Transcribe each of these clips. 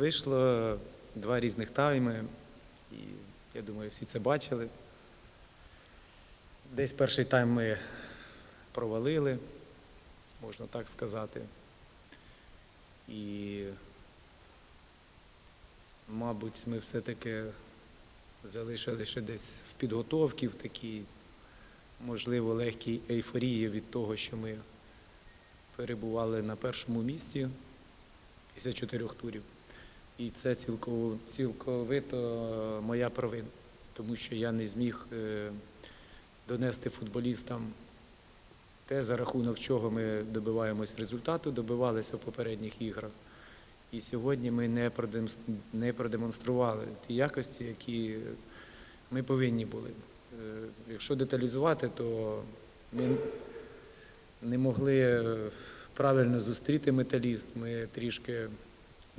Вийшло два різних тайми, і я думаю, всі це бачили. Десь перший тайм ми провалили, можна так сказати. І, мабуть, ми все-таки залишили ще десь в підготовці, в такій, можливо, легкій ейфорії від того, що ми перебували на першому місці після чотирьох турів. І це цілковито моя провина, тому що я не зміг е, донести футболістам те, за рахунок чого ми добиваємось результату, добивалися в попередніх іграх. І сьогодні ми не продемонстрували ті якості, які ми повинні були. Е, Якщо деталізувати, то ми не могли е, правильно зустріти металіст, ми трішки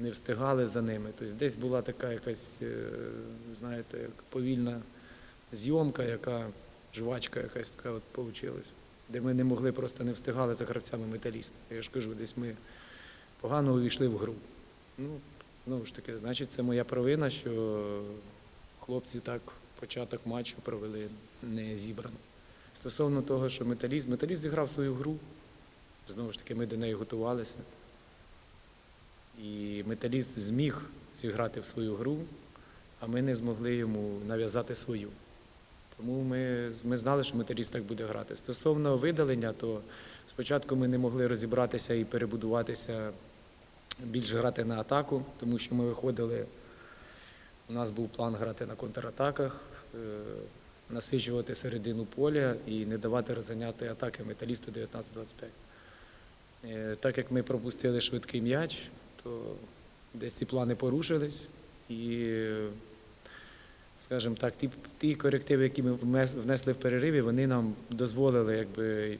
не встигали за ними. Тобто десь була така якась, е, знаєте, повільна зйомка, яка жвачка якась така от вийшла, де ми не могли просто не встигали за гравцями металіста. Я ж кажу, десь ми погано увійшли в гру. Ну, знову ж таки, значить, це моя провина, що хлопці так початок матчу провели не зібрано. Стосовно того, що металіст, металіст зіграв свою гру. Знову ж таки, ми до неї готувалися. І металіст зміг зіграти в свою гру, а ми не змогли йому нав'язати свою. Тому ми, ми знали, що металіст так буде грати. Стосовно видалення, то спочатку ми не могли розібратися і перебудуватися, більше грати на атаку, тому що ми виходили. У нас був план грати на контратаках, е, насичувати середину поля і не давати розганяти атаки металісту 19-25. Е, Так як ми пропустили швидкий м'яч, то десь ці плани порушились. І, скажімо так, ті, ті корективи, які ми внесли в перериві, вони нам дозволили якби,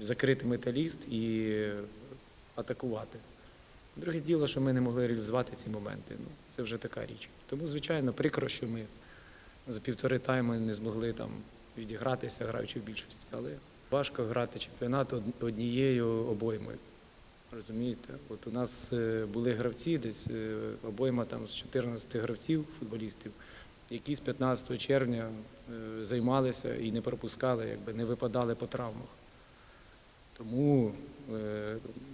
закрити металіст і атакувати. Друге діло, що ми не могли реалізувати ці моменти. Ну, це вже така річ. Тому, звичайно, прикро, що ми за півтори тайми не змогли там відігратися, граючи в більшості. Але важко грати чемпіонат однією обоймою. Розумієте? От у нас е, були гравці, десь е, обойма там з 14 гравців, футболістів, які з 15 червня е, займалися і не пропускали, якби не випадали по травмах. Тому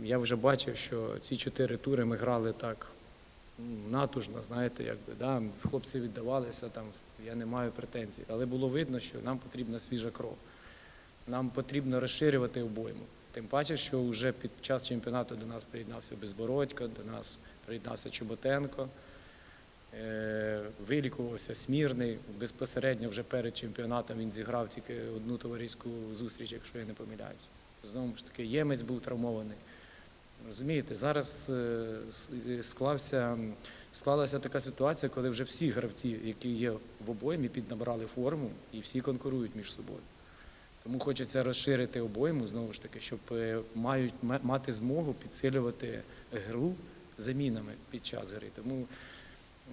я вже бачив, що ці чотири тури ми грали так натужно, знаєте, якби, да, хлопці віддавалися, там, я не маю претензій. Але було видно, що нам потрібна свіжа кров. Нам потрібно розширювати обойму. Тим паче, що вже під час чемпіонату до нас приєднався Безбородько, до нас приєднався Чоботенко, е, вилікувався Смірний. Безпосередньо вже перед чемпіонатом він зіграв тільки одну товариську зустріч, якщо я не помиляюсь. Знову ж таки, Ємець був травмований. Розумієте, зараз е, склався, склалася така ситуація, коли вже всі гравці, які є в обоймі, піднабрали форму і всі конкурують між собою. Тому хочеться розширити обойму, знову ж таки, щоб е, мають мати змогу підсилювати гру замінами під час гри. Тому,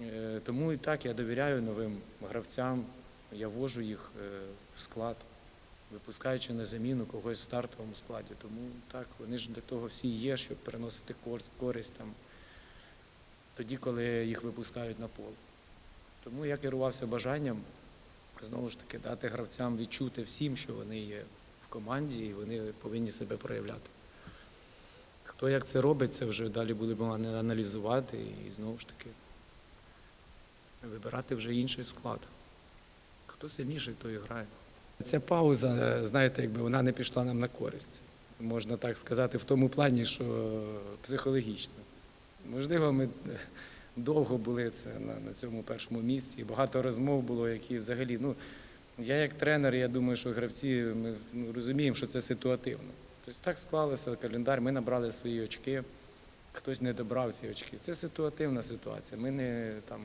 е, тому і так я довіряю новим гравцям, я вожу їх е, в склад, випускаючи на заміну когось в стартовому складі. Тому так, вони ж для того всі є, щоб приносити користь там тоді, коли їх випускають на поле. Тому я керувався бажанням знову ж таки дати гравцям відчути всім, що вони є в команді і вони повинні себе проявляти. Хто як це робить, це вже далі будемо аналізувати і знову ж таки вибирати вже інший склад. Хто сильніший, той грає. Ця пауза, знаєте, якби вона не пішла нам на користь. Можна так сказати, в тому плані, що психологічно. Можливо, ми довго були це на, на цьому першому місці. Багато розмов було, які взагалі. Ну, я як тренер, я думаю, що гравці ми ну, розуміємо, що це ситуативно. Тобто так склалося календар, ми набрали свої очки, хтось не добрав ці очки. Це ситуативна ситуація. Ми не там.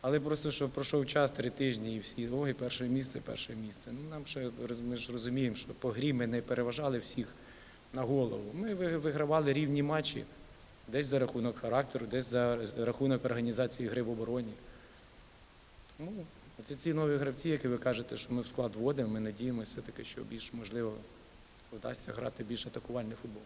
Але просто що пройшов час три тижні і всі, ой, перше місце, перше місце. Ну нам ще ми ж розуміємо, що по грі ми не переважали всіх на голову. Ми вигравали рівні матчі, десь за рахунок характеру, десь за рахунок організації гри в обороні. Тому це ці нові гравці, які ви кажете, що ми в склад вводимо, ми надіємося все-таки, що більш можливо вдасться грати більш атакувальний футбол.